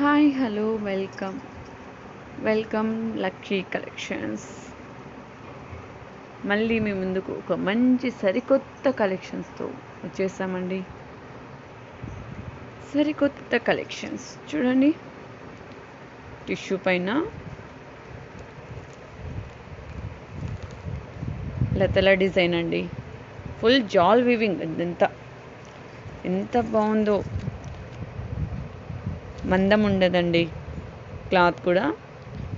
Hi hello welcome welcome lucky collections మళ్ళీ మీ ముందుకు ఒక మంచి సరికొత్త కలెక్షన్స్తో వచ్చేసామండి. సరికొత్త కలెక్షన్స్ చూడండి. టిష్యూ పైన లతల డిజైన్ అండి. ఫుల్ జాల్ వీవింగ్ ఇదంతా ఎంత బాగుందో. మందం ఉండదండి క్లాత్ కూడా.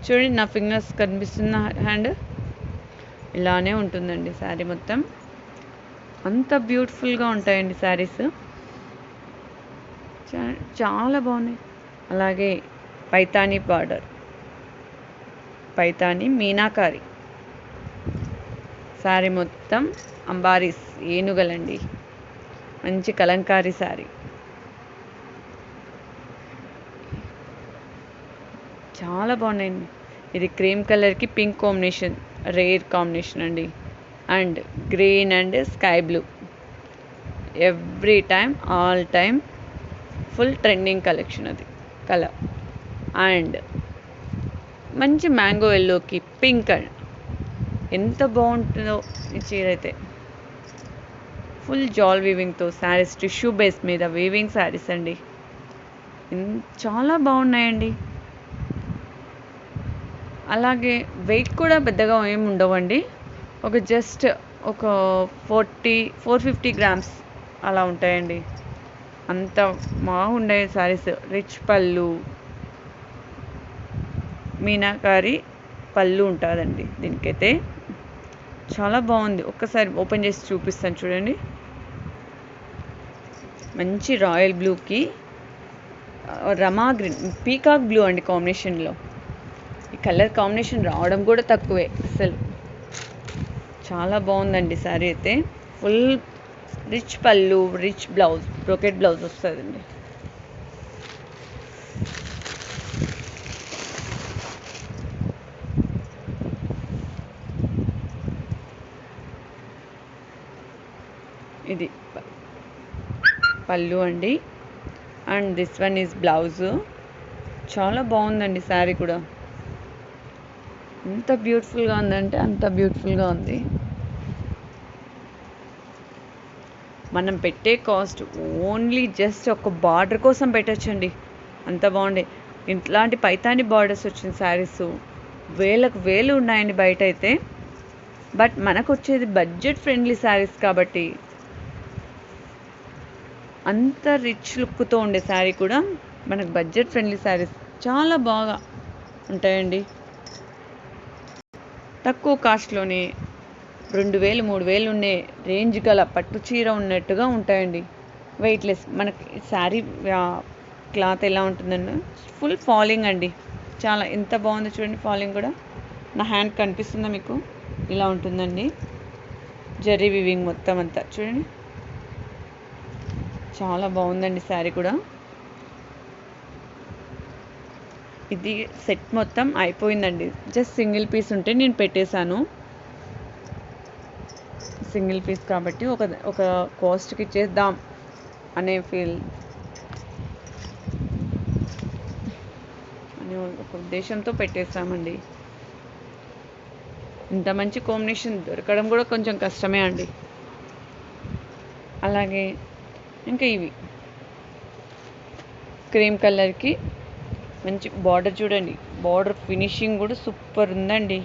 చూడండి నా ఫింగర్స్ కనిపిస్తున్న హ్యాండ్. ఇలానే ఉంటుందండి శారీ మొత్తం. అంత బ్యూటిఫుల్గా ఉంటాయండి శారీస్. చాలా బాగున్నాయి. అలాగే పైతానీ బార్డర్. పైతానీ మీనాకారి. శారీ మొత్తం అంబారీస్ ఏనుగలండి. మంచి కలంకారీ శారీ. చాలా బాగున్నాయండి. ఇది క్రీమ్ కలర్కి పింక్ కాంబినేషన్ రేర్ కాంబినేషన్ అండి. And green and sky blue. Every time all time full trending collection అది కలర్. అండ్ మంచి మ్యాంగో ఎల్లోకి పింక్ అండ్ ఎంత బాగుంటుందో ఈ చీర అయితే. ఫుల్ జాల్ వీవింగ్తో శారీస్ టిష్యూ బేస్ మీద వీవింగ్ శారీస్ అండి. చాలా బాగున్నాయండి. అలాగే వెయిట్ కూడా పెద్దగా ఏమి ఉండవండి. ఒక జస్ట్ ఒక ఫార్టీ ఫోర్ ఫిఫ్టీ గ్రామ్స్ అలా ఉంటాయండి. అంత బాగుండే శారీస్ రిచ్ పళ్ళు మీనాకారి పళ్ళు ఉంటుందండి దీనికైతే. చాలా బాగుంది. ఒక్కసారి ఓపెన్ చేసి చూపిస్తాను చూడండి. మంచి రాయల్ బ్లూకి రమా గ్రీన్ పీకాక్ బ్లూ అండి కాంబినేషన్లో. ఈ కలర్ కాంబినేషన్ రావడం కూడా తక్కువే అసలు. చాలా బాగుందండి సారీ అయితే. ఫుల్ రిచ్ పళ్ళు రిచ్ బ్లౌజ్ బ్రోకెట్ బ్లౌజ్ వస్తుందండి. ఇది పళ్ళు అండి. And this one is blouse. చాలా బాగుందండి శారీ కూడా. ఎంత బ్యూటిఫుల్గా ఉందంటే అంత బ్యూటిఫుల్గా ఉంది. మనం పెట్టే కాస్ట్ ఓన్లీ జస్ట్ ఒక బార్డర్ కోసం పెట్టచ్చండి. అంత బాగుండే. ఇట్లాంటి పైతాని బార్డర్స్ వచ్చిన శారీస్ వేలకు వేలు ఉన్నాయండి బయట అయితే బట్ మనకు వచ్చేది బడ్జెట్ ఫ్రెండ్లీ శారీస్ కాబట్టి అంత రిచ్ లుక్తో ఉండే శారీ కూడా మనకు బడ్జెట్ ఫ్రెండ్లీ శారీస్ చాలా బాగా ఉంటాయండి. తక్కువ కాస్ట్లోనే రెండు వేలు మూడు వేలు ఉండే రేంజ్ గల పట్టు చీర ఉన్నట్టుగా ఉంటాయండి. వెయిట్లెస్ మనకి శారీ క్లాత్ ఎలా ఉంటుందండి ఫుల్ ఫాలింగ్ అండి. చాలా ఎంత బాగుందో చూడండి ఫాలింగ్ కూడా. నా హ్యాండ్ కనిపిస్తుందా మీకు? ఇలా ఉంటుందండి. జరీ వివింగ్ మొత్తం అంతా. చూడండి. చాలా బాగుందండి శారీ కూడా. ఇది సెట్ మొత్తం అయిపోయిందండి. జస్ట్ సింగిల్ పీస్ ఉంటే నేను పెట్టేశాను. సింగిల్ పీస్ కాబట్టి ఒక ఒక కాస్ట్కి ఇచ్చేద్దాం అనే ఫీల్. అనే ఒక ఉద్దేశంతో పెట్టేస్తామండి ఇంత మంచి కాంబినేషన్ దొరకడం కూడా కొంచెం కష్టమే అండి. అలాగే ఇంకా ఇవి. క్రీమ్ కలర్కి మంచి బార్డర్ చూడండి. బార్డర్ ఫినిషింగ్ కూడా సూపర్ ఉందండి.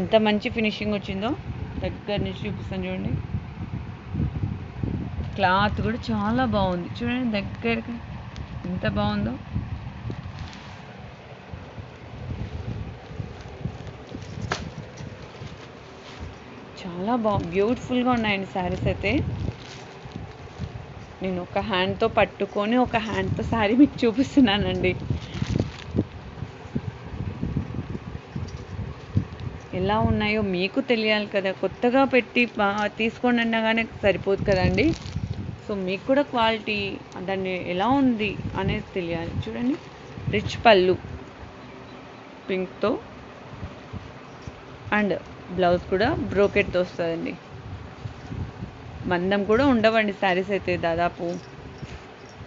ఎంత మంచి ఫినిషింగ్ వచ్చిందో దగ్గర నుంచి చూపిస్తాను చూడండి. క్లాత్ కూడా చాలా బాగుంది. చూడండి దగ్గరకి ఎంత బాగుందో. చాలా బా బ్యూటిఫుల్గా ఉన్నాయండి శారీస్ అయితే. నేను ఒక హ్యాండ్తో పట్టుకొని ఒక హ్యాండ్తో శారీ మీకు చూపిస్తున్నానండి. ఎలా ఉన్నాయో మీకు తెలియాలి కదా. కొత్తగా పెట్టి తీసుకోండి అనగానే సరిపోదు కదండి. సో మీకు కూడా క్వాలిటీ దాన్ని ఎలా ఉంది అనేది తెలియాలి. చూడండి. రిచ్ పళ్ళు. పింక్తో. అండ్ బ్లౌజ్ కూడా బ్రోకెట్తో వస్తుందండి. మందం కూడా ఉండవండి శారీస్ అయితే దాదాపు.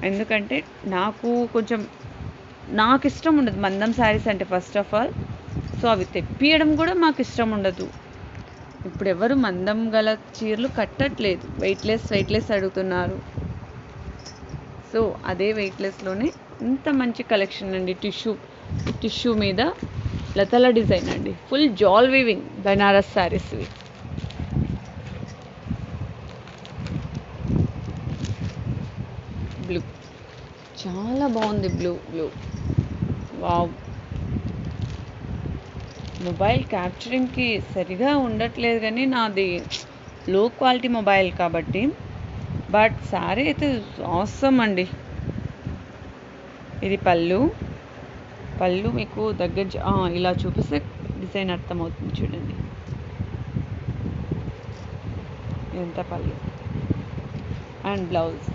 ఎందుకంటే నాకు కొంచెం నాకు ఇష్టం ఉండదు మందం శారీస్ అంటే ఫస్ట్ ఆఫ్ ఆల్. సో అవి తెప్పియడం కూడా మాకు ఇష్టం ఉండదు. ఇప్పుడు ఎవరు మందం గల చీరలు కట్టట్లేదు. వెయిట్లెస్ వెయిట్లెస్ అడుగుతున్నారు. సో అదే వెయిట్లెస్లోనే ఇంత మంచి కలెక్షన్ అండి. టిష్యూ టిష్యూ మీద లతల డిజైన్ అండి. ఫుల్ జాల్ వీవింగ్ బనారస్ శారీస్వి బ్లూ. చాలా బాగుంది బ్లూ బ్లూ. వావ్. మొబైల్ క్యాప్చరింగ్కి సరిగా ఉండట్లేదు కానీ నాది లో క్వాలిటీ మొబైల్ కాబట్టి. బట్ శారీ అయితే అవసరం అండి. ఇది పళ్ళు. పళ్ళు మీకు దగ్గర ఇలా చూపిస్తే డిజైన్ అర్థమవుతుంది చూడండి. ఎంత పళ్ళు. And blouse.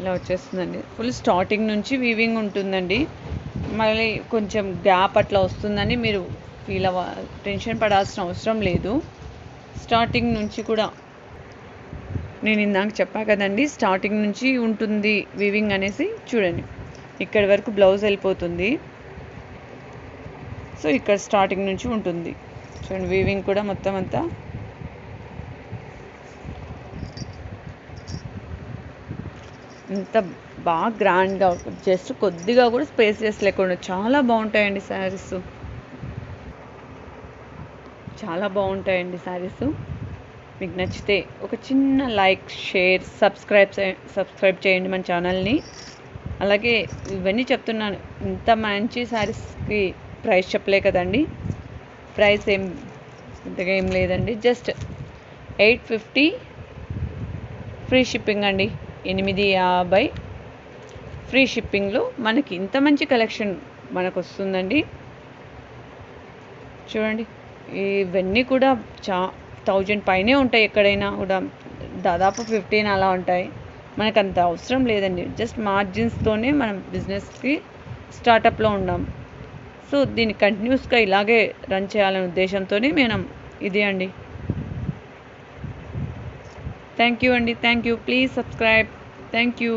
ఇలా వచ్చేస్తుందండి. ఫుల్ స్టార్టింగ్ నుంచి వీవింగ్ ఉంటుందండి. మళ్ళీ కొంచెం గ్యాప్ అట్లా వస్తుందని మీరు ఫీల్ అవ్వ టెన్షన్ పడాల్సిన అవసరం లేదు. స్టార్టింగ్ నుంచి కూడా నేను ఇందాక చెప్పా కదండి స్టార్టింగ్ నుంచి ఉంటుంది వీవింగ్ అనేసి చూడండి. ఇక్కడి వరకు బ్లౌజ్ వెళ్ళిపోతుంది. సో ఇక్కడ స్టార్టింగ్ నుంచి ఉంటుంది. చూడండి వీవింగ్ కూడా మొత్తం అంతా. ఇంత బాగా గ్రాండ్గా జస్ట్ కొద్దిగా కూడా స్పేసెస్ లేకుండా చాలా బాగుంటాయండి శారీస్ చాలా బాగుంటాయండి శారీస్ మీకు నచ్చితే ఒక చిన్న లైక్ షేర్ సబ్స్క్రైబ్ సబ్స్క్రైబ్ చేయండి మన ఛానల్ని అలాగే ఇవన్నీ చెప్తున్నాను ఇంత మంచి శారీస్కి ప్రైస్ చెప్పలే కదండి. ప్రైస్ ఏం ఇంతగా ఏం లేదండి. Just eight fifty free shipping అండి. ఎనిమిది యాభై. ఫ్రీ షిప్పింగ్లో మనకి ఇంత మంచి కలెక్షన్ మనకు వస్తుందండి చూడండి ఇవన్నీ కూడా చా థౌజండ్ పైనే ఉంటాయి ఎక్కడైనా కూడా. దాదాపు ఫిఫ్టీన్ అలా ఉంటాయి. మనకు అంత అవసరం లేదండి. జస్ట్ మార్జిన్స్తోనే మనం బిజినెస్కి స్టార్టప్లో ఉన్నాం సో దీన్ని కంటిన్యూస్గా ఇలాగే రన్ చేయాలనే ఉద్దేశంతోనే మనం ఇది అండి. థ్యాంక్ యూ అండి. Thank you. Please subscribe. Thank you.